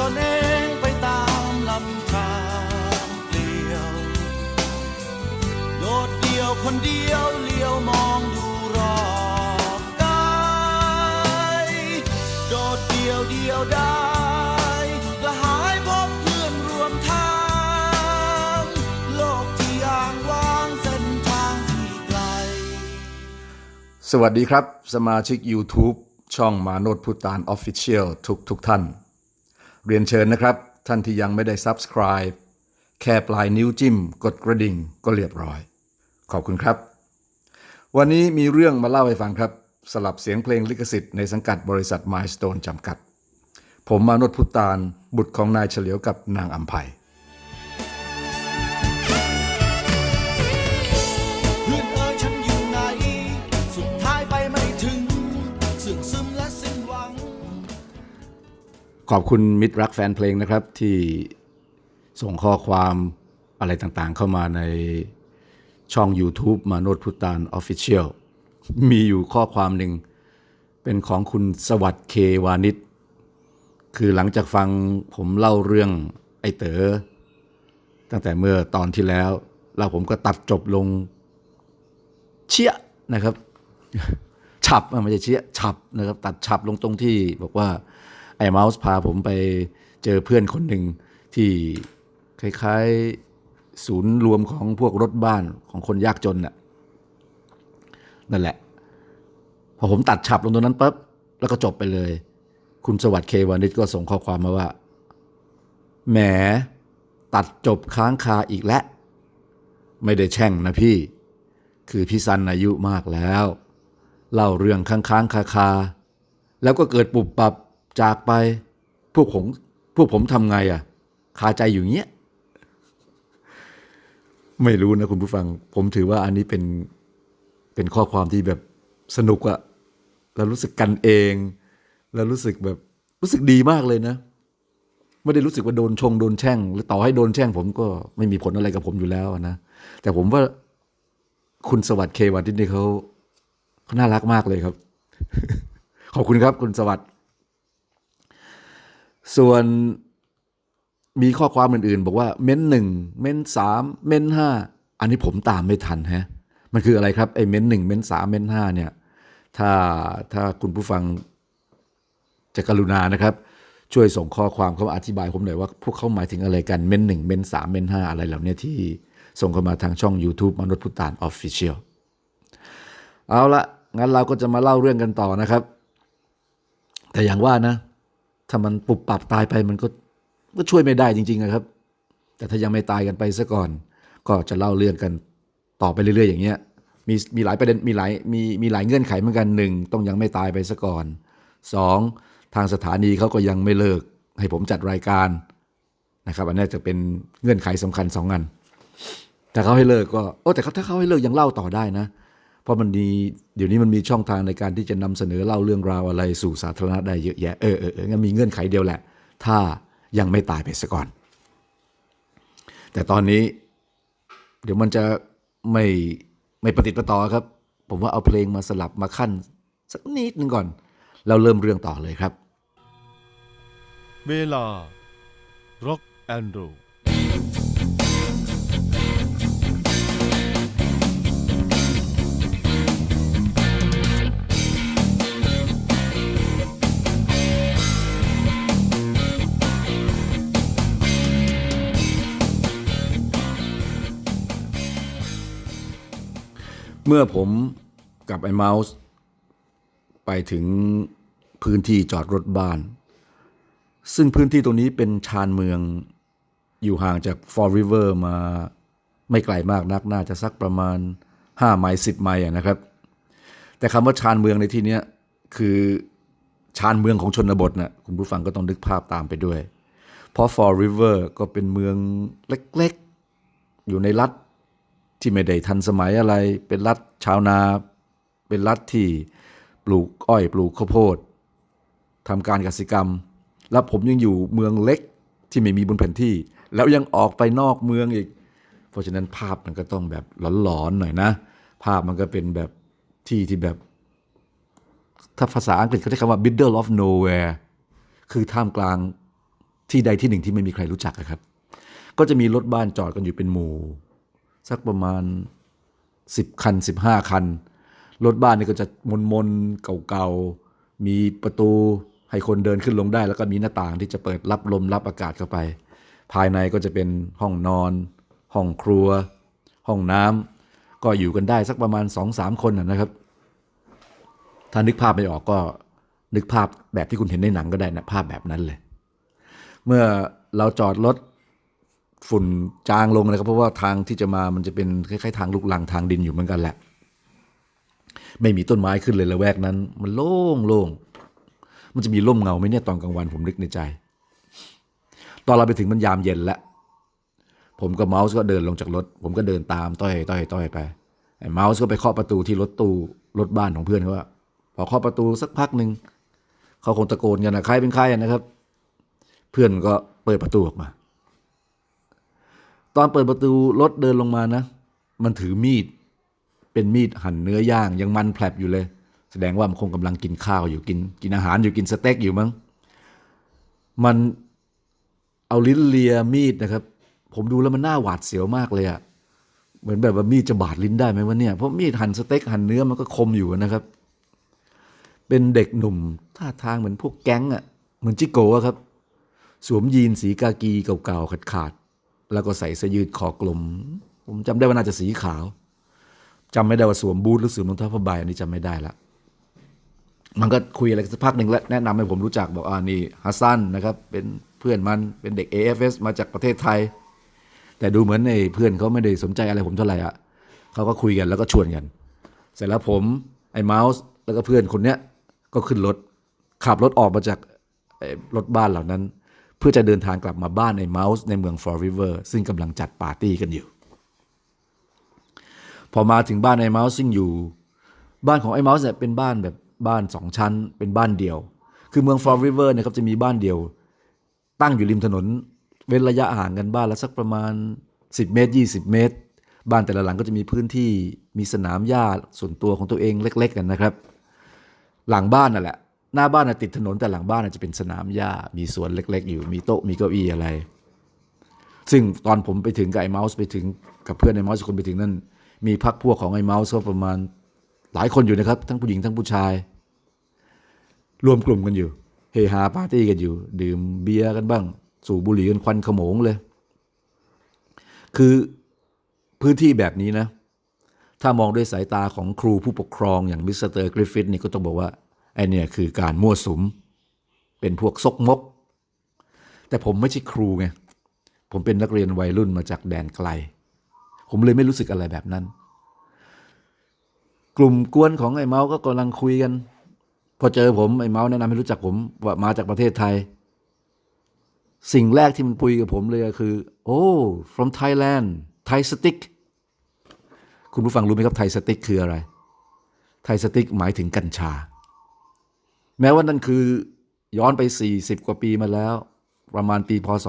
ตนเองไปตามลำธารเปลี่ยว โดดเดี่ยวคนเดียวเลี้ยวมองดูรอบกายโดดเดี่ยวเดียวได้กระหายพบเพื่อนรวมทาง โลกที่อ่างว่างเส้นทางที่ไกล สวัสดีครับ สมาชิก YouTube ช่องมาโนดพุตาน Official ทุกทุกท่าน เรียนเชิญนะครับ ท่านที่ยังไม่ได้ Subscribe แค่ปลายนิ้วจิ้ม กดกระดิ่งก็เรียบร้อย ขอบคุณครับ วันนี้มีเรื่องมาเล่าให้ฟังครับ สลับเสียงเพลงลิขสิทธิ์ในสังกัดบริษัท Milestone จำกัด ผมมานดพุตานบุตรของนายเฉลียวกับนางอัมภัย ขอบคุณมิตรรักแฟนเพลงนะครับที่ส่งข้อความอะไรต่างๆเข้ามาในช่อง YouTube มาโนดพุตาน Official มีอยู่ข้อความหนึ่ง เป็นของคุณสวัสดิ์เควานิชคือหลังจากฟังผมเล่าเรื่องไอ้เต๋อตั้งแต่เมื่อตอนที่แล้วแล้วผมก็ตัดจบลงเชี่ยนะครับ ฉับไม่ใช่เชี่ยฉับนะครับ ตัดฉับลงตรงที่บอกว่า ไอเมาส์พาผมไปเจอเพื่อนคนหนึ่งที่คล้ายๆศูนย์รวมของพวกรถบ้านของคนยากจนน่ะนั่นแหละ พอผมตัดฉับลงตรงนั้นปั๊บแล้วก็จบไปเลย คุณสวัสดิ์เควานิชก็ส่งข้อความมาว่า แหม ตัดจบค้างคาอีกแล้ว ไม่ได้แช่งนะพี่ คือพี่ซันอายุมากแล้ว เล่าเรื่องค้างๆคาๆแล้วก็เกิดปุบปับ จากไปพวกผมพวกผมทำไงอะคาใจอยู่เงี้ย ไม่รู้นะคุณผู้ฟัง ผมถือว่าอันนี้เป็นเป็นข้อความที่แบบสนุกอะแล้วรู้สึกกันเอง แล้วรู้สึกแบบรู้สึกดีมากเลยนะ ไม่ได้รู้สึกว่าโดนชงโดนแช่ง หรือต่อให้โดนแช่ง ผมก็ไม่มีผลอะไรกับผมอยู่แล้วนะ แต่ผมว่าคุณสวัสดิ์เควันที่นี่เขาเขาน่ารักมากเลยครับ ขอบคุณครับคุณสวัสดิ์ ส่วนมีข้อความอื่นๆ บอกว่าเม้นหนึ่งเม้นสามเม้นห้าอันนี้ผมตามไม่ทันฮะมันคืออะไรครับไอ้เม้นหนึ่งเม้นสามเม้นห้าเนี่ยถ้าถ้าคุณผู้ฟังจะกรุณานะครับ ช่วยส่งข้อความเข้ามาอธิบายผมหน่อยว่า พวกเขาหมายถึงอะไรกันเม้นหนึ่งเม้นสามเม้นห้าอะไรเหล่านี้ที่ส่งเข้ามาทางช่อง YouTube มนุษย์พุตานออฟฟิเชียลเอาละงั้นเราก็จะมาเล่าเรื่องกันต่อนะครับ แต่อย่างว่านะ ถ้ามันปุบปับตายไปมันก็ก็ช่วยไม่ได้จริงๆนะครับ แต่ถ้ายังไม่ตายกันไปซะก่อน ก็จะเล่าเรื่องกันต่อไปเรื่อย ๆ อย่างเงี้ยมีมีหลายประเด็นมีหลายมีมีหลายเงื่อนไขเหมือนกันหนึ่งต้องยังไม่ตายไปซะก่อนสองทางสถานีเขาก็ยังไม่เลิกให้ผมจัดรายการนะครับ อันนี้จะเป็นเงื่อนไขสำคัญสองอันแต่เขาให้เลิกก็โอ้แต่เขาถ้าเขาให้เลิกยังเล่าต่อได้นะ เพราะมันมีเดี๋ยวนี้มันมีช่องทางในการที่จะนำเสนอเล่าเรื่องราวอะไรสู่สาธารณะได้เยอะแยะเออเออเอองั้นมีเงื่อนไขเดียวแหละ ถ้ายังไม่ตายไปซะก่อน แต่ตอนนี้ เดี๋ยวมันจะไม่ไม่ประติดปต่อครับ ผมว่าเอาเพลงมาสลับมาขั้น สักนิดนึงก่อนแล้วเริ่มเรื่องต่อเลยครับ เวลา Rock and Roll เมื่อผมกับไอ้เมาส์ไปถึงพื้นที่จอดรถบ้าน ซึ่งพื้นที่ตรงนี้เป็นชานเมืองอยู่ห่างจาก Fall River มาไม่ไกลมากนักน่าจะสักประมาณ 5 ไมล์10 ไมล์นะครับ แต่คำว่าชานเมืองในที่นี้คือชานเมืองของชนบทนะคุณผู้ฟังก็ต้องนึกภาพตามไปด้วย เพราะ Fall River ก็เป็นเมืองเล็กๆ อยู่ในรัฐ ที่ไม่ได้ทันสมัยอะไร เป็นรัฐชาวนา เป็นรัฐที่ปลูกอ้อยปลูกข้าวโพดทำการเกษตรกรรม แล้วผมยังอยู่เมืองเล็กที่ไม่มีบนแผ่นที่ แล้วยังออกไปนอกเมืองอีก เพราะฉะนั้นภาพมันก็ต้องแบบหลอนๆหน่อยนะ ภาพมันก็เป็นแบบที่ที่แบบ ถ้าภาษาอังกฤษเขาใช้คำว่า middle of nowhere คือท่ามกลางที่ใดที่หนึ่งที่ไม่มีใครรู้จักครับ ก็จะมีรถบ้านจอดกันอยู่เป็นหมู่ สักประมาณสิบคันสิบห้าคัน รถบ้านนี่ก็จะมนมนๆเก่าๆ มีประตูให้คนเดินขึ้นลงได้ แล้วก็มีหน้าต่างที่จะเปิดรับลมรับอากาศเข้าไป ภายในก็จะเป็นห้องนอน ห้องครัว ห้องน้ำก็อยู่กันได้สักประมาณสองสามคนนะครับ ถ้านึกภาพไม่ออกก็นึกภาพแบบที่คุณเห็นในหนังก็ได้นะภาพแบบนั้นเลย เมื่อเราจอดรถ ฝุ่นจางลงเลยครับเพราะว่าทางที่จะมามันจะเป็นคล้ายๆทางลูกลังทางดินอยู่เหมือนกันแหละ ไม่มีต้นไม้ขึ้นเลยละแวกนั้น มันโล่งโล่งมันจะมีร่มเงาไหมเนี่ยตอนกลางวันผมนึกในใจ ตอนเราไปถึงมันยามเย็นแล้วผมกับเมาส์ก็เดินลงจากรถ ผมก็เดินตามต้อยต้อยต้อยไปเมาส์ก็ไปเคาะประตูที่รถตู้รถบ้านของเพื่อนเขาว่าพอเคาะประตูสักพักหนึ่งเขาคงตะโกนกันนะใครเป็นใครนะครับ เพื่อนก็เปิดประตูออกมา ตอนเปิดประตูรถเดินลงมานะ มันถือมีด เป็นมีดหั่นเนื้อย่าง ยังมันแผลบอยู่เลย แสดงว่ามันคงกำลังกินข้าวอยู่กิน กินอาหารอยู่กินสเต็กอยู่มั้งมันเอาลิ้นเลียมีดนะครับ ผมดูแล้วมันน่าหวาดเสียวมากเลยอะเหมือนแบบว่ามีดจะบาดลิ้นได้ไหมวะเนี่ยเพราะมีดหั่นสเต็กหั่นเนื้อมันก็คมอยู่นะครับ เป็นเด็กหนุ่มท่าทางเหมือนพวกแก๊งอะเหมือนจิโก้อะครับ สวมยีนสีกากีเก่าๆขาด แล้วก็ใส่เสื้อยืดคอกลม ผมจำได้ว่าน่าจะสีขาวจำไม่ได้ว่าสวมบูทหรือสวมรองเท้าผ้าใบอันนี้จำไม่ได้ละมันก็คุยอะไรกันสักพักหนึ่งแล้วแนะนำให้ผมรู้จักบอกอ่านี่ฮัสซันนะครับ เป็นเพื่อนมันเป็นเด็ก AFS มาจากประเทศไทย แต่ดูเหมือนไอ้เพื่อนเขาไม่ได้สนใจอะไรผมเท่าไหร่อะเขาก็คุยกันแล้วก็ชวนกัน เสร็จแล้วผมไอ้เมาส์แล้วก็เพื่อนคนเนี้ยก็ขึ้นรถขับรถออกมาจากรถบ้านเหล่านั้น เพื่อจะเดินทางกลับมาบ้านไอ้เมาส์ในเมืองฟอร์ริเวอร์ซึ่งกำลังจัดปาร์ตี้กันอยู่ พอมาถึงบ้านไอ้เมาส์ซึ่งอยู่ บ้านของไอ้เมาส์เนี่ยเป็นบ้านแบบบ้านสองชั้น เป็นบ้านเดียว คือเมืองฟอร์ริเวอร์เนี่ยครับจะมีบ้านเดียว ตั้งอยู่ริมถนน เว้นระยะห่างกันบ้านละสักประมาณ 10 เมตร 20 เมตร บ้านแต่ละหลังก็จะมีพื้นที่มีสนามหญ้าส่วนตัวของตัวเองเล็ก ๆ กันนะครับ หลังบ้านนั่นแหละ หน้าบ้านน่ะติดถนนแต่หลังบ้านน่ะจะเป็นสนามหญ้ามีสวนเล็ก ๆ อยู่มีโต๊ะมีเก้าอี้อะไร ซึ่งตอนผมไปถึงกับไอ้เมาส์ไปถึงกับเพื่อนไอ้เมาส์คนไปถึงนั่นมีพักพวกของไอ้เมาส์ก็ประมาณหลายคนอยู่นะครับ ทั้งผู้หญิงทั้งผู้ชาย รวมกลุ่มกันอยู่เฮฮาปาร์ตี้กันอยู่ ดื่มเบียร์กันบ้าง สูบบุหรี่กันควันขโมงเลย คือพื้นที่แบบนี้นะ ถ้ามองด้วยสายตาของครูผู้ปกครองอย่างมิสเตอร์กริฟฟิธนี่ก็ต้องบอกว่า อเนี่ยคือการมั่วสุม เป็นพวกซกมก แต่ผมไม่ใช่ครูไง ผมเป็นนักเรียนวัยรุ่นมาจากแดนไกล ผมเลยไม่รู้สึกอะไรแบบนั้น กลุ่มกวนของไอ้เมาส์ก็กำลังคุยกัน พอเจอผมไอ้เมาส์แนะนำให้รู้จักผมว่ามาจากประเทศไทย สิ่งแรกที่มันคุยกับผมเลยคือ โอ้ from Thailand Thai stick คุณผู้ฟังรู้ไหมครับไทยสติ๊กคืออะไร ไทยสติ๊กหมายถึงกัญชา แม้ว่านั่นคือย้อนไป 40 กว่าปีมาแล้ว ประมาณปีพศ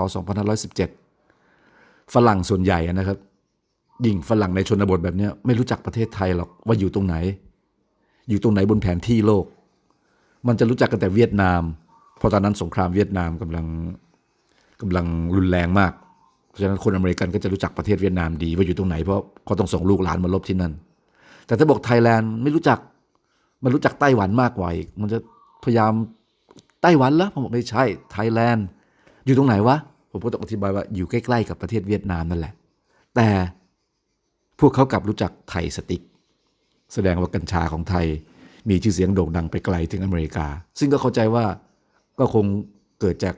2517 ฝรั่งส่วนใหญ่นะครับ ยิ่งฝรั่งในชนบทแบบนี้ไม่รู้จักประเทศไทยหรอกว่าอยู่ตรงไหน อยู่ตรงไหนบนแผนที่โลก มันจะรู้จักกันแต่เวียดนาม เพราะตอนนั้นสงครามเวียดนามกำลังกำลังรุนแรงมาก เพราะฉะนั้นคนอเมริกันก็จะรู้จักประเทศเวียดนามดีว่าอยู่ตรงไหนเพราะเขาต้องส่งลูกหลานมาลบที่นั่น แต่ถ้าบอกไทยแลนด์ไม่รู้จัก มันรู้จักไต้หวันมากกว่าอีก มันจะ พยายามไต้หวันแล้วผมบอกไม่ใช่ไทยแลนด์ อยู่ตรงไหนวะ ผมก็ต้องอธิบายว่าอยู่ใกล้ๆกับประเทศเวียดนามนั่นแหละ แต่พวกเขากลับรู้จักไทยสติก แสดงว่ากัญชาของไทยมีชื่อเสียงโด่งดังไปไกลถึงอเมริกา ซึ่งก็เข้าใจว่าก็คงเกิดจาก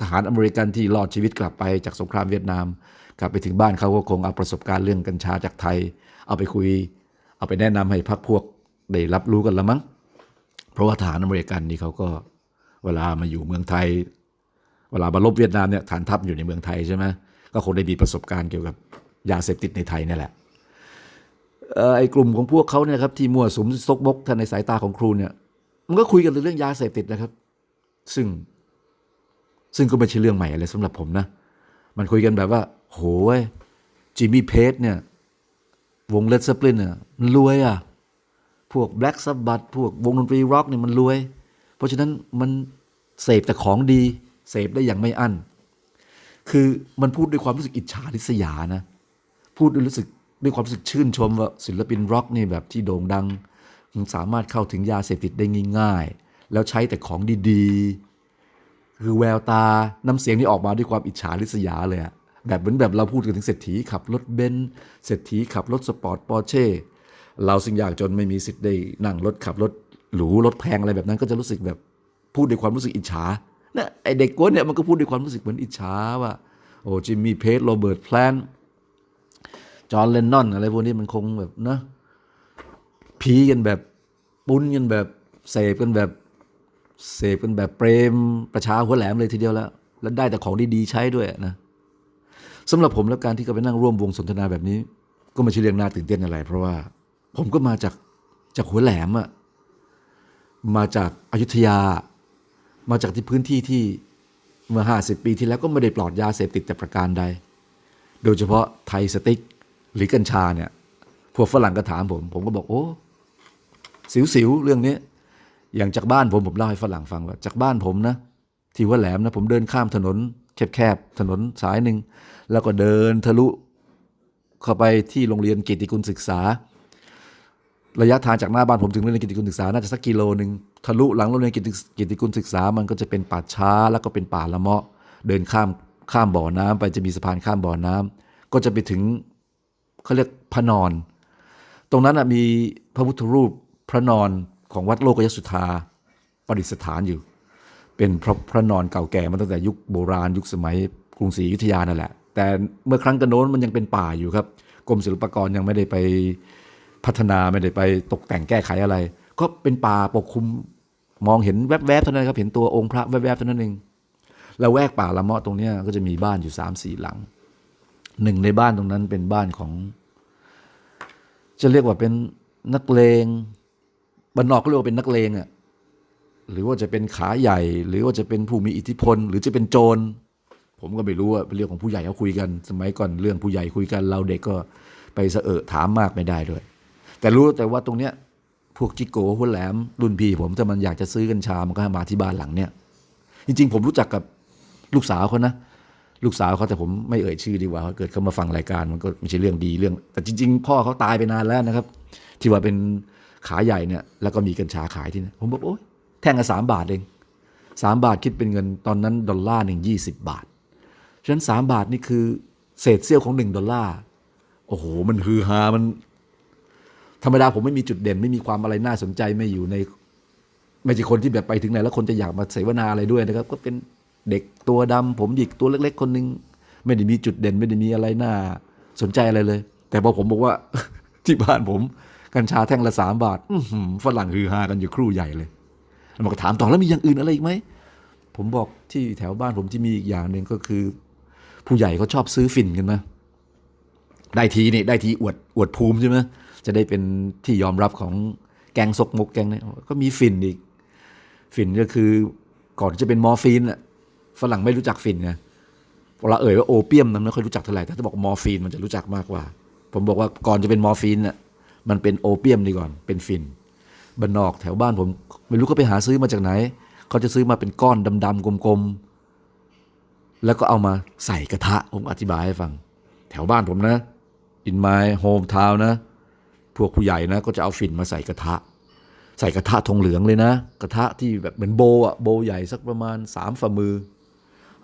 ทหารอเมริกันที่รอดชีวิตกลับไปจากสงครามเวียดนาม กลับไปถึงบ้านเขาก็คงเอาประสบการณ์เรื่องกัญชาจากไทย เอาไปคุย เอาไปแนะนำให้พักพวกได้รับรู้กันละมั้ง เพราะว่าทหารอเมริกันนี่เขาก็เวลามาอยู่เมืองไทย เวลามาลบเวียดนามเนี่ยฐานทัพอยู่ในเมืองไทยใช่ไหมก็คงได้มีประสบการณ์เกี่ยวกับยาเสพติดในไทยนี่แหละไอ้กลุ่มของพวกเขาเนี่ยครับที่มั่วสุมซกมกท่านในสายตาของครูเนี่ยมันก็คุยกันเรื่องยาเสพติดนะครับ ซึ่งซึ่งก็ไม่ใช่เรื่องใหม่อะไรสำหรับผมนะ มันคุยกันแบบว่า โหยจิมมี่เพจเนี่ย วงเลดเซปลินเนี่ยมันรวยอะ พวก Black Sabbath พวกวงดนตรีร็อกเนี่ยมันรวย เพราะฉะนั้นมันเสพแต่ของดี เสพได้อย่างไม่อั้น คือมันพูดด้วยความรู้สึกอิจฉาริษยานะ พูดด้วยรู้สึกด้วยความรู้สึกชื่นชมว่าศิลปินร็อกนี่แบบที่โด่งดัง มันสามารถเข้าถึงยาเสพติดได้ง่ายๆ แล้วใช้แต่ของดีๆ คือแววตาน้ำเสียงที่ออกมาด้วยความอิจฉาริษยาเลยอะแบบเหมือนแบบเราพูดกันถึงเศรษฐีขับรถเบนซ์เศรษฐีขับรถสปอร์ตปอร์เช่ เราสิ่งยากจนไม่มีสิทธิ์ได้นั่งรถขับรถหรูรถแพงอะไรแบบนั้นก็จะรู้สึกแบบพูดด้วยความรู้สึกอิจฉานะไอเด็กกวนเนี่ยมันก็พูดด้วยความรู้สึกเหมือนอิจฉาว่าโอ้จิมมี่เพจโรเบิร์ตแพลนจอห์นเลนนอนอะไรพวกนี้มันคงแบบเนะผีกันแบบปุ้นกันแบบเสพกันแบบเสพกันแบบเปรมประชาหัวแหลมเลยทีเดียวแล้ว แล้วได้แต่ของดีๆใช้ด้วยนะสำหรับผมแล้วการที่เขาไปนั่งร่วมวงสนทนาแบบนี้ ก็ไม่ใช่เรื่องน่าตื่นเต้นอะไร เพราะว่า ผมก็มาจากจากหัวแหลมอะมาจากอายุทยา มาจากที่พื้นที่ที่เมื่อห้าสิบปีที่แล้วก็ไม่ได้ปลอดยาเสพติดแต่ประการใด โดยเฉพาะไทยสติ๊กหรือกัญชาเนี่ยพวกฝรั่งก็ถามผม ผมก็บอกโอ้สิวๆ เรื่องนี้อย่างจากบ้านผมผมเล่าให้ฝรั่งฟังว่า จากบ้านผมนะ ที่หัว่าแหลมนะผมเดินข้ามถนนแคบๆถนนสายหนึ่ง แล้วก็เดินทะลุเข้าไปที่โรงเรียนกิตติกุลศึกษา ระยะทางจากหน้าบ้านผมถึงโรงเรียนกิตติกุลศึกษา น่าจะสักกิโลหนึ่งทะลุหลังโรงเรียนกิตติกิตติกุลศึกษา มันก็จะเป็นป่าช้าแล้วก็เป็นป่าละเมาะ เดินข้ามข้ามบ่อน้ำไปจะมีสะพานข้ามบ่อน้ำก็จะไปถึงเขาเรียกพระนอน ตรงนั้นนะมีพระพุทธรูปพระนอนของวัดโลกยสุธาประดิษฐานอยู่ เป็นพระพระนอนเก่าแก่มาตั้งแต่ยุคโบราณยุคสมัยกรุงศรีอยุธยานั่นแหละ แต่เมื่อครั้งกันโน้นมันยังเป็นป่าอยู่ครับกรมศิลปากรยังไม่ได้ไป พัฒนาไม่ได้ไปตกแต่งแก้ไขอะไร ก็เป็นป่าปกคลุมมองเห็นแวบๆเท่านั้นครับเห็นตัวองค์พระแวบๆเท่านั้นเองแล้วแวกป่าละเมาะตรงนี้ก็จะมีบ้านอยู่สามสี่หลังหนึ่งในบ้านตรงนั้นเป็นบ้านของ จะเรียกว่าเป็นนักเลงบ้านอกก็เรียกว่าเป็นนักเลงอะ่ะหรือว่าจะเป็นขาใหญ่ หรือว่าจะเป็นผู้มีอิทธิพล หรือจะเป็นโจร ผมก็ไม่รู้อะเป็นเรื่องของผู้ใหญ่เขาคุยกัน สมัยก่อนเรื่องผู้ใหญ่คุยกัน เราเด็กก็ไปเสอะถามมากไม่ได้ด้วย แต่รู้แต่ว่าตรงเนี้ยพวกจิโก้หัวแหลมรุ่นพี่ผมถ้ามันอยากจะซื้อกัญชามันก็มาที่บ้านหลังเนี้ยจริง ๆ ผมรู้จักกับลูกสาวเขานะ ลูกสาวเขาแต่ผมไม่เอ่ยชื่อดีกว่าเกิดเขามาฟังรายการมันก็ไม่ใช่เรื่องดีเรื่อง แต่จริง ๆ พ่อเขาตายไปนานแล้วนะครับ ที่ว่าเป็นขาใหญ่เนี่ยแล้วก็มีกัญชาขายที่นี่ผมบอกโอ๊ยแท่งละสามบาทเองสามบาทคิดเป็นเงินตอนนั้นดอลลาร์หนึ่งยี่สิบบาทฉะนั้นสามบาทนี่คือเศษเสี้ยวของหนึ่งดอลลาร์โอ้โห มันฮือฮา มัน ธรรมดาผมไม่มีจุดเด่น ไม่มีความอะไรน่าสนใจไม่อยู่ใน ไม่ใช่คนที่แบบไปถึงไหนแล้วคนจะอยากมาเสวนาอะไรด้วยนะครับ ก็เป็นเด็กตัวดำผมหยิกตัวเล็ก ๆ คนหนึ่งไม่ได้มีจุดเด่น ไม่ได้มีอะไรน่าสนใจอะไรเลย แต่พอผมบอกว่าที่บ้านผมกัญชาแท่งละสามบาทฝรั่งฮือฮากันอยู่ครู่ใหญ่เลยแล้วมันก็ถามต่อแล้วมีอย่างอื่นอะไรอีกไหมผมบอกที่แถวบ้านผมที่มีอีกอย่างหนึ่งก็คือ ผู้ใหญ่เขาชอบซื้อฝิ่นกันมาได้ทีนี่ได้ทีอวดอวดภูมิใช่ไหม จะได้เป็นที่ยอมรับของแกงซกมุกแกงเนี่ยก็มีฝิ่นอีกฝิ่นก็คือก่อนจะเป็นมอร์ฟีนอะฝรั่งไม่รู้จักฝิ่นไงเวลาเอ่ยว่าโอเปียมนั้นไม่ค่อยรู้จักเท่าไหร่แต่ถ้าบอกมอร์ฟีนมันจะรู้จักมากกว่า ผมบอกว่าก่อนจะเป็นมอร์ฟีนอะมันเป็นโอเปียมดีก่อนเป็นฝิ่นบ้านนอกแถวบ้านผมไม่รู้เขาไปหาซื้อมาจากไหน เขาจะซื้อมาเป็นก้อนดำๆกลมๆ แล้วก็เอามาใส่กระทะผมอธิบายให้ฟัง แถวบ้านผมนะ in my home town นะ พวกผู้ใหญ่นะก็จะเอาฝิ่นมาใส่กระทะ ใส่กระทะทองเหลืองเลยนะ กระทะที่แบบเหมือนโบอะโบใหญ่สักประมาณสามฝ่ามือ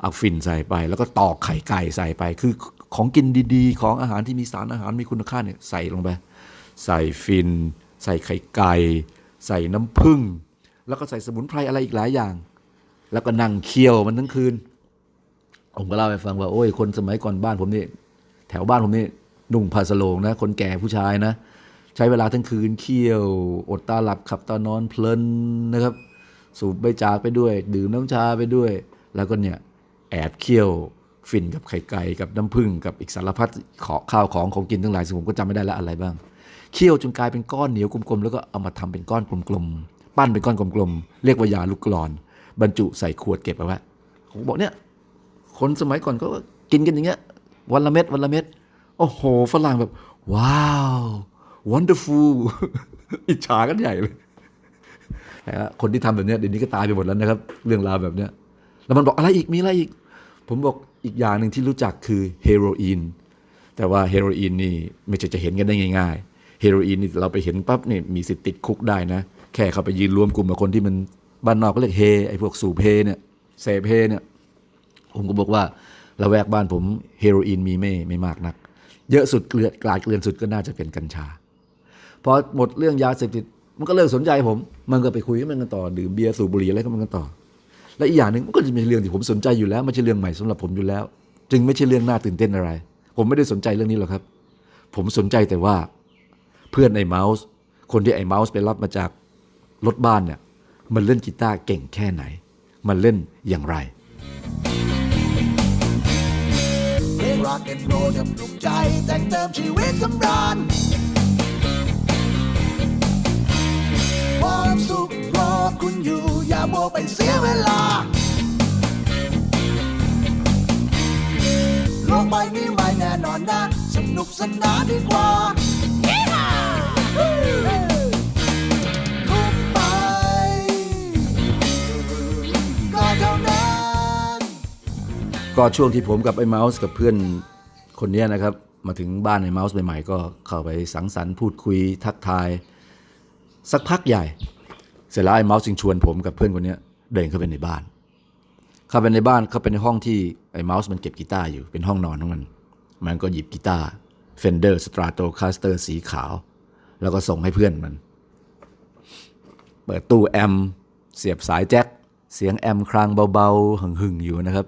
เอาฝิ่นใส่ไปแล้วก็ตอกไข่ไก่ใส่ไป คือของกินดีๆ ของอาหารที่มีสารอาหารมีคุณค่าเนี่ยใส่ลงไป ใส่ฟินใส่ไข่ไก่ ใส่น้ำผึ้งแล้วก็ใส่สมุนไพรอะไรอีกหลายอย่าง แล้วก็นั่งเคี่ยวมันทั้งคืน ผมก็เล่าให้ฟังว่าโอ้ยคนสมัยก่อนบ้านผมนี่แถวบ้านผมนี่นุ่งผ้าสโลงนะ คนแก่ผู้ชายนะ ใช้เวลาทั้งคืนเคี่ยว อดตาหลับขับตานอนเพลินนะครับ สูบใบจากไปด้วย ดื่มน้ำชาไปด้วย แล้วก็เนี่ยแอบเคี่ยวฟินกับไข่ไก่กับน้ำผึ้งกับอีกสารพัดขอข้าวของของกินทั้งหลายซึ่งผมก็จำไม่ได้แล้วอะไรบ้างเคี่ยวจนกลายเป็นก้อนเหนียวกลมๆแล้วก็เอามาทำเป็นก้อนกลมๆปั้นเป็นก้อนกลมๆเรียกว่ายาลูกกรอน บรรจุใส่ขวดเก็บเอาไว้ผมบอกเนี่ยคนสมัยก่อนก็กินกันอย่างเงี้ยวันละเม็ดวันละเม็ดโอ้โหฝรั่งแบบ ว้าว wonderful อิจฉากันใหญ่เลยแต่คนที่ทำแบบนี้เดี๋ยวนี้ก็ตายไปหมดแล้วนะครับ เรื่องราวแบบเนี้ยแล้วมันบอกอะไรอีกมีอะไรอีก ผมบอกอีกอย่างหนึ่งที่รู้จักคือเฮโรอีนแต่ว่าเฮโรอีนนี่ไม่ใช่จะเห็นกันได้ง่ายๆเฮโรอีนนี่เราไปเห็นปั๊บเนี่ยมีสิทธิ์ติดคุกได้นะ แค่เขาไปยืนรวมกลุ่มกับคนที่มันบ้านนอกก็เรียกเฮไอ้พวกสูบเฮเนี่ยเสพเฮเนี่ยผมก็บอกว่าละแวกบ้านผมเฮโรอีนมีไม่ไม่มากนัก เยอะสุดเกลือนกลาดเกลือนสุดก็น่าจะเป็นกัญชา พอหมดเรื่องยาเสพติด มันก็เลิกสนใจผม มันก็ไปคุยกับมันกันต่อดื่มเบียร์สูบบุหรี่อะไรก็มันกันต่อ และอีกอย่างหนึ่งมันก็จะมีเรื่องที่ผมสนใจอยู่แล้วไม่ใช่เรื่องใหม่สำหรับผมอยู่แล้ว จึงไม่ใช่เรื่องน่าตื่นเต้นอะไร ผมไม่ได้สนใจเรื่องนี้หรอกครับ ผมสนใจแต่ว่าเพื่อนไอ้เมาส์คนที่ไอ้เมาส์ไปรับมาจากรถบ้านเนี่ยมันเล่นกีตาร์เก่งแค่ไหน มันเล่นอย่างไรร็อกแอนโรจะปลุกใจแต่งเติมชีวิตสำราญ นาดีกว่าทุกไป ก็เท่านั้น ก็ช่วงที่ผมกับไอ้เมาส์กับเพื่อนคนเนี้ยนะครับ มาถึงบ้านไอ้เมาส์ใหม่ๆ ก็เข้าไปสังสรรค์พูดคุยทักทาย สักพักใหญ่ เสร็จแล้วไอ้เมาส์จึงชวนผมกับเพื่อนคนเนี้ยเดินเข้าไปในบ้าน เข้าไปในบ้านเข้าไปในห้องที่ไอ้เมาส์มันเก็บกีตาร์อยู่เป็นห้องนอนของมัน มันก็หยิบกีตาร์ Fender Stratocaster สีขาว แล้วก็ส่งให้เพื่อนมัน เปิดตู้แอม เสียบสายแจ็ค เสียงแอมครางเบาๆ หึ่งๆ อยู่นะครับ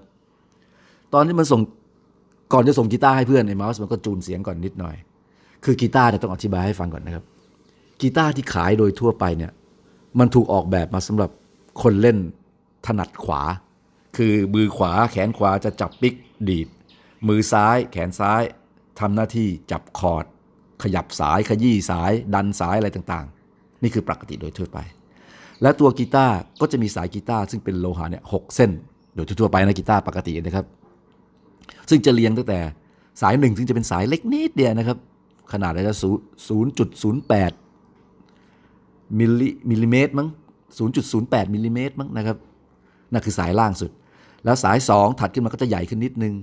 ตอนที่มันส่งก่อนจะส่งกีตาร์ให้เพื่อนไอ้เมาส์มันก็จูนเสียงก่อนนิดหน่อย คือกีตาร์เนี่ยต้องอธิบายให้ฟังก่อนนะครับ กีตาร์ที่ขายโดยทั่วไปเนี่ย มันถูกออกแบบมาสำหรับคนเล่นถนัดขวา คือมือขวาแขนขวาจะจับปิกดีด มือซ้าย แขนซ้าย ทำหน้าที่จับคอร์ด ขยับสายขยี้สาย ดันสายอะไรต่างๆ นี่คือปกติโดยทั่วไป และตัวกีตาร์ก็จะมีสายกีตาร์ซึ่งเป็นโลหะเนี่ยหกเส้น โดยทั่วๆไปนะกีตาร์ปกตินะครับ ซึ่งจะเรียงตั้งแต่สายหนึ่งซึ่งจะเป็นสายเล็กนิดเดียวนะครับ ขนาดอาจจะศูนย์จุดศูนย์แปดมิลลิมิลลิเมตรมั้งศูนย์จุดศูนย์แปดมิลลิเมตรมั้งนะครับนั่นคือสายล่างสุด แล้วสาย 2 ถัดขึ้นมาก็จะใหญ่ขึ้นนิดนึง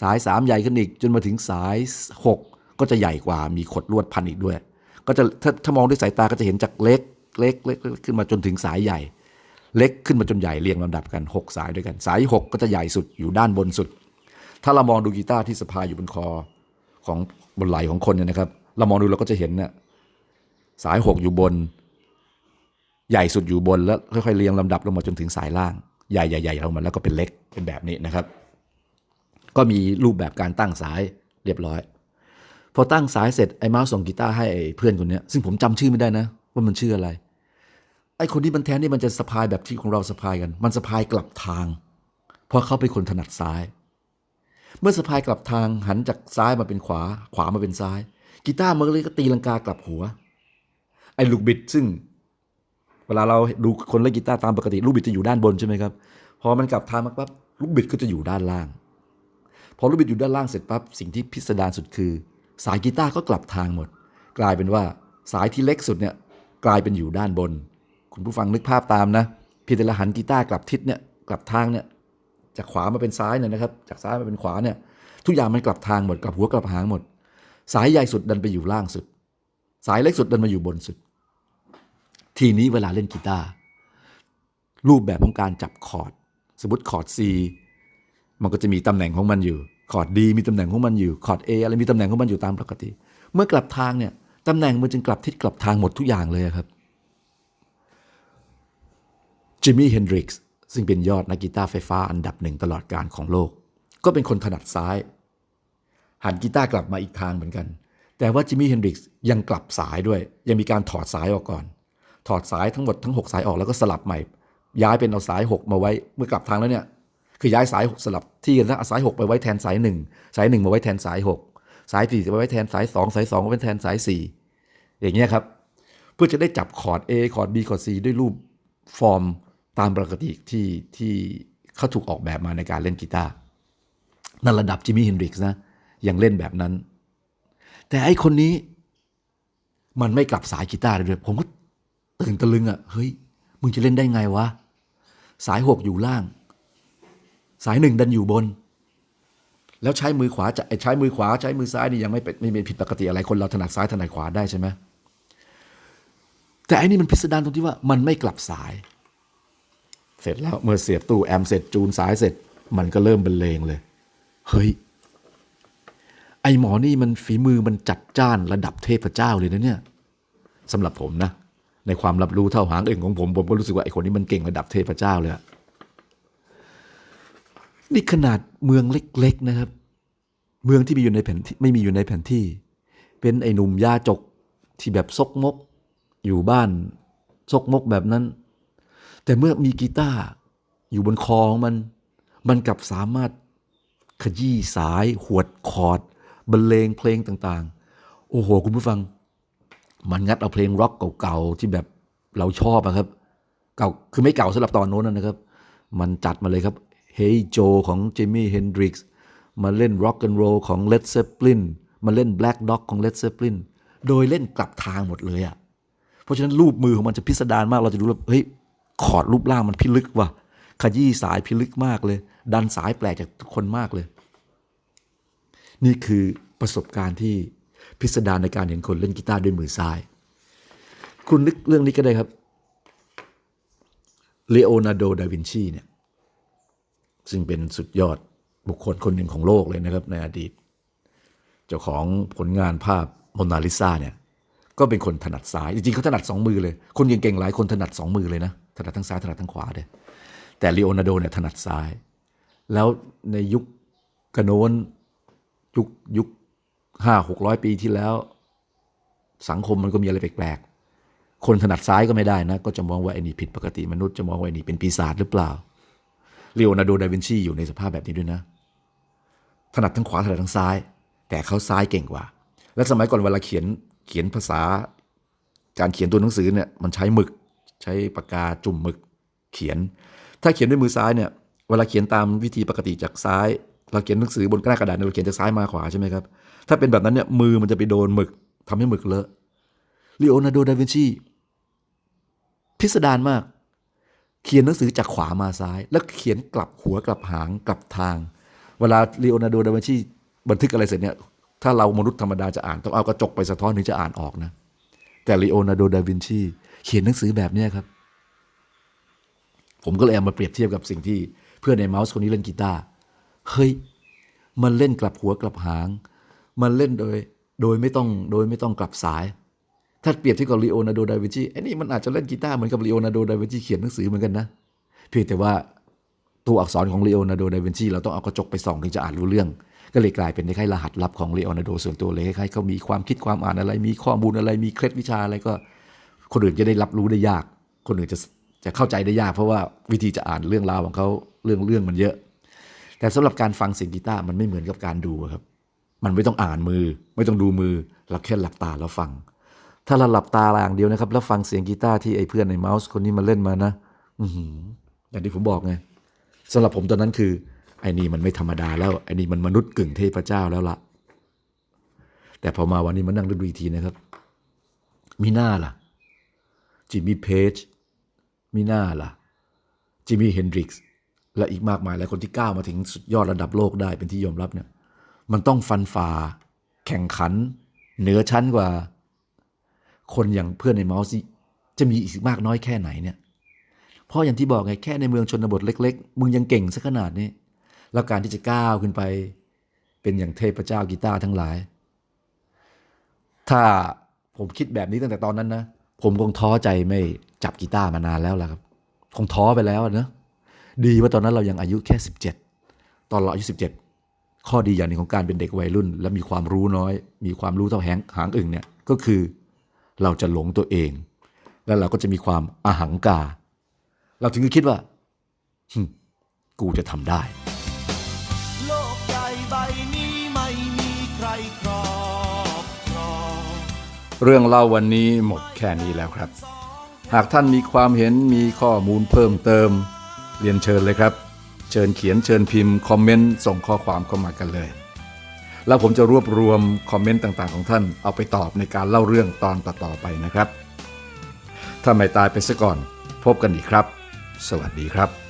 สาย 3 ใหญ่ขึ้นอีก จนมาถึงสาย 6 ก็จะใหญ่กว่ามีขดลวดพันอีกด้วย ก็จะถ้าถ้ามองด้วยสายตาก็จะเห็นจากเล็กเล็กเล็กขึ้นมาจนถึงสายใหญ่ เล็กขึ้นมาจนใหญ่เรียงลำดับกัน 6 สายด้วยกัน สาย 6 ก็จะใหญ่สุดอยู่ด้านบนสุด ถ้าเรามองดูกีตาร์ที่สะพายอยู่บนคอของบนไหล่ของคนเนี่ยนะครับ เรามองดูเราก็จะเห็นเนี่ยสาย 6 อยู่บน ใหญ่สุดอยู่บนแล้วค่อยๆเรียงลำดับลงมาจนถึงสายล่าง ใหญ่ๆๆลงมาแล้วก็เป็นเล็กเป็นแบบนี้นะครับ ก็มีรูปแบบการตั้งสายเรียบร้อย พอตั้งสายเสร็จไอ้มาส่งกีตาร์ให้เพื่อนคนนี้ซึ่งผมจำชื่อไม่ได้นะ ว่ามันชื่ออะไร ไอ้คนที่มันแทนที่มันจะสะพายแบบที่ของเราสะพายกัน มันสะพายกลับทาง เพราะเขาเป็นคนถนัดซ้าย เมื่อสะพายกลับทางหันจากซ้ายมาเป็นขวา ขวามาเป็นซ้าย กีตาร์มันก็เลยก็ตีลังกากลับหัว ไอ้ลูกบิดซึ่ง เวลาเราดูคนเล่นกีตาร์ตามปกติลูกบิดจะอยู่ด้านบนใช่ไหมครับพอมันกลับทางมาปั๊บลูกบิดก็จะอยู่ด้านล่าง พอลูกบิดอยู่ด้านล่างเสร็จปั๊บสิ่งที่พิสดารสุดคือ สายกีตาร์ก็กลับทางหมด กลายเป็นว่าสายที่เล็กสุดเนี่ยกลายเป็นอยู่ด้านบน คุณผู้ฟังนึกภาพตามนะเพียงแต่ละหันกีตาร์กลับทิศเนี่ยกลับทางเนี่ยจากขวามาเป็นซ้ายเนี่ยนะครับ จากซ้ายมาเป็นขวาเนี่ยทุกอย่างมันกลับทางหมดกลับหัวกลับหางหมด สายใหญ่สุดดันไปอยู่ล่างสุด สายเล็กสุดดันมาอยู่บนสุด ทีนี้เวลาเล่นกีตาร์รูปแบบของการจับคอร์ดสมมติคอร์ด C มันก็จะมีตำแหน่งของมันอยู่ คอร์ด D มีตำแหน่งของมันอยู่ คอร์ด A ออะไรมีตำแหน่งของมันอยู่ตามปกติ เมื่อกลับทางเนี่ยตำแหน่งมันจึงกลับทิศกลับทางหมดทุกอย่างเลยครับจิมมี่เฮนดริกส์ซึ่งเป็นยอดนักกีตาร์ไฟฟ้าอันดับหนึ่งตลอดการของโลก ก็เป็นคนถนัดซ้าย หันกีตาร์กลับมาอีกทางเหมือนกัน แต่ว่าจิมมี่เฮนดริกส์ยังกลับสายด้วย ยังมีการถอดสายออกก่อน ถอดสายทั้งหมดทั้ง 6 สายออกแล้วก็สลับใหม่ ย้ายเป็นเอาสาย 6 มาไว้ เมื่อกลับทางแล้วเนี่ย คือย้ายสายสลับที่กันแล้วสาย 6 ไปไว้แทนสาย 1 สาย 1 มาไว้แทนสาย 6 สาย4ไปไว้แทนสาย 2 สาย 2 มาไว้แทนสาย 4 อย่างเงี้ยครับ เพื่อจะได้จับคอร์ด A คอร์ด B คอร์ด C ด้วยรูปฟอร์มตามปกติที่ที่เขาถูกออกแบบมาในการเล่นกีตาร์นั่นระดับจิมมี่เฮนดริกส์นะยังเล่นแบบนั้น แต่ไอคนนี้มันไม่กลับสายกีตาร์เลยด้วยผมก็ตื่นตะลึงอะ่ะเฮ้ยมึงจะเล่นได้ไงวะ สายหกอยู่ล่าง สายหนึ่งดันอยู่บน แล้วใช้มือขวาจะใช้มือขวาใช้มือซ้ายนี่ยังไม่เป็นไม่เป็นผิดปกติอะไรคนเราถนัดซ้ายถนัดขวาได้ใช่ไหมแต่อันนี้มันพิสดารตรงที่ว่ามันไม่กลับสาย เสร็จแล้วเมื่อเสียบตู้แอมเสร็จจูนสายเสร็จ มันก็เริ่มบรรเลงเลย เฮ้ย ไอหมอนี่มันฝีมือมันจัดจ้านระดับเทพเจ้าเลยนะเนี่ยสำหรับผมนะ ในความรับรู้เท่าหางเอ่งของผม ผมก็รู้สึกว่าไอคนนี้มันเก่งระดับเทพเจ้าเลยอะ นี่ขนาดเมืองเล็ก ๆนะครับ เมืองที่มีอยู่ในแผนที่ไม่มีอยู่ในแผนที่ เป็นไอหนุ่มยาจกที่แบบซกมก อยู่บ้านซกมกแบบนั้น แต่เมื่อมีกีตาร์อยู่บนคอของมัน มันกลับสามารถขยี้สาย หวดคอร์ดบรรเลงเพลงต่างๆ โอ้โห คุณผู้ฟัง มันงัดเอาเพลงร็อกเก่าๆ ที่แบบเราชอบอะครับ เก่าคือไม่เก่าสำหรับตอนโน้นนะครับ มันจัดมาเลยครับ Hey Joe ของ Jimi Hendrix มาเล่น Rock and Roll ของ Led Zeppelin มาเล่น Black Dog ของ Led Zeppelin โดยเล่นกลับทางหมดเลยอะเพราะฉะนั้นรูปมือของมันจะพิสดารมากเราจะดูแล้วเฮ้ยคอร์ดรูปร่างมันพิลึกว่ะขยี้สายพิลึกมากเลย ดันสายแปลกจากทุกคนมากเลย นี่คือประสบการณ์ที่พิสดารในการเห็นคนเล่นกีตาร์ด้วยมือซ้าย คุณนึกเรื่องนี้ก็ได้ครับเลโอนาร์โด ดาวินชีเนี่ย ซึ่งเป็นสุดยอดบุคคลคนหนึ่งของโลกเลยนะครับในอดีต เจ้าของผลงานภาพโมนาลิซาเนี่ยก็เป็นคนถนัดซ้าย จริงๆเขาถนัดสองมือเลย คนเก่งๆหลายคนถนัดสองมือเลยนะถนัดทั้งซ้ายถนัดทั้งขวาเลยแต่ลีโอนาร์โดเนี่ยถนัดซ้าย แล้วในยุคกระโน้นยุคยุคห้าหกร้อยปีที่แล้ว สังคมมันก็มีอะไรแปลกๆคนถนัดซ้ายก็ไม่ได้นะ ก็จะมองว่าไอ้นี่ผิดปกติมนุษย์จะมองว่าไอ้นี่เป็นปีศาจหรือเปล่า เลโอนาร์โด ดาวินชีอยู่ในสภาพแบบนี้ด้วยนะ ถนัดทั้งขวาถนัดทั้งซ้าย แต่เขาซ้ายเก่งกว่า และสมัยก่อนเวลาเขียนเขียนภาษา การเขียนตัวหนังสือเนี่ยมันใช้หมึก ใช้ปากกาจุ่มหมึกเขียน ถ้าเขียนด้วยมือซ้ายเนี่ยเวลาเขียนตามวิธีปกติจากซ้าย เราเขียนหนังสือบนหน้ากระดาษเราเขียนจากซ้ายมาขวาใช่ไหมครับ ถ้าเป็นแบบนั้นเนี่ยมือมันจะไปโดนหมึกทำให้หมึกเลอะลีโอนาร์โด ดาวินชีพิสดารมาก เขียนหนังสือจากขวามาซ้าย แล้วเขียนกลับหัวกลับหางกลับทาง เวลาลีโอนาร์โด ดาวินชีบันทึกอะไรเสร็จเนี่ยถ้าเรามนุษย์ธรรมดาจะอ่านต้องเอากระจกไปสะท้อนถึงจะอ่านออกนะ แต่ลีโอนาร์โด ดาวินชีเขียนหนังสือแบบเนี้ครับ ผมก็เลยเอามาเปรียบเทียบกับสิ่งที่เพื่อนในเมาส์คนนี้เล่นกีตาร์เฮ้ยมันเล่นกลับหัวกลับหาง มันเล่นโดยโดยไม่ต้องโดยไม่ต้องกลับสาย ถ้าเปรียบเทียบกับลีโอนาร์โด ดาวินชีไอ้นี่มันอาจจะเล่นกีตาร์เหมือนกับลีโอนาร์โด ดาวินชีเขียนหนังสือเหมือนกันนะ เพียงแต่ว่าตัวอักษรของลีโอนาร์โด ดาวินชีเราต้องเอากระจกไปส่องถึงจะอ่านรู้เรื่อง ก็เลยกลายเป็นคล้ายๆรหัสลับของลีโอนาร์โดส่วนตัวเลยคล้ายๆเขามีความคิดความอ่านอะไร มีข้อมูลอะไร มีเคล็ดวิชาอะไรก็ คนอื่นจะได้รับรู้ได้ยาก คนอื่นจะจะเข้าใจได้ยาก เพราะว่าวิธีจะอ่านเรื่องราวของเขาเรื่องเรื่องมันเยอะ แต่สำหรับการฟังเสียงกีตาร์มันไม่เหมือนกับการดูครับ มันไม่ต้องอ่านมือ ไม่ต้องดูมือเราแค่หลับตาแล้วฟัง ถ้าเราหลับตาอย่างเดียวนะครับ แล้วฟังเสียงกีตาร์ที่ไอ้เพื่อนในเมาส์คนนี้มาเล่นมานะ อืออย่างที่ผมบอกไงสำหรับผมตอนนั้นคือ ไอ้นี่มันไม่ธรรมดาแล้ว ไอ้นี่มันมนุษย์กึ่งเทพเจ้าแล้วละแต่พอมาวันนี้มานั่งดูอีทีนะครับ มีหน้าล่ะ จิมมี่เพจมีหน้าล่ะ จิมมี่เฮนดริกส์และอีกมากมายหลายคนที่ก้าวมาถึงสุดยอดระดับโลกได้เป็นที่ยอมรับเนี่ย มันต้องฟันฝ่า แข่งขัน เหนือชั้นกว่า คนอย่างเพื่อนในเมาส์จะมีอีกมากน้อยแค่ไหนเนี่ยเพราะอย่างที่บอกไงแค่ในเมืองชนบทเล็ก ๆ มึงยังเก่งซะขนาดนี้ แล้วการที่จะก้าวขึ้นไป เป็นอย่างเทพเจ้ากีตาร์ทั้งหลาย ถ้าผมคิดแบบนี้ตั้งแต่ตอนนั้นนะ ผมคงท้อใจไม่จับกีตาร์มานานแล้วล่ะครับ คงท้อไปแล้วเนอะดีว่าตอนนั้นเรายังอายุแค่ 17 ตอนเราอายุ 17 ข้อดีอย่างหนึ่งของการเป็นเด็กวัยรุ่น และมีความรู้น้อย มีความรู้เท่าแหงหางอึ่งเนี่ยก็คือ เราจะหลงตัวเอง แล้วเราก็จะมีความอาหังกา เราถึงจะคิดว่าหึกูจะทำได้ โลกใหญ่ใบนี้ไม่มีใครครอบครองเรื่องเล่าวันนี้หมดแค่นี้แล้วครับ หากท่านมีความเห็นมีข้อมูลเพิ่มเติม เรียนเชิญเลยครับ เชิญเขียนเชิญพิมพ์ คอมเมนต์ ส่งข้อความเข้ามากันเลย แล้วผมจะรวบรวมคอมเมนต์ต่างๆของท่านเอาไปตอบในการเล่าเรื่องตอนต่อๆไปนะครับ ถ้าไม่ตายไปซะก่อน พบกันอีกครับ สวัสดีครับ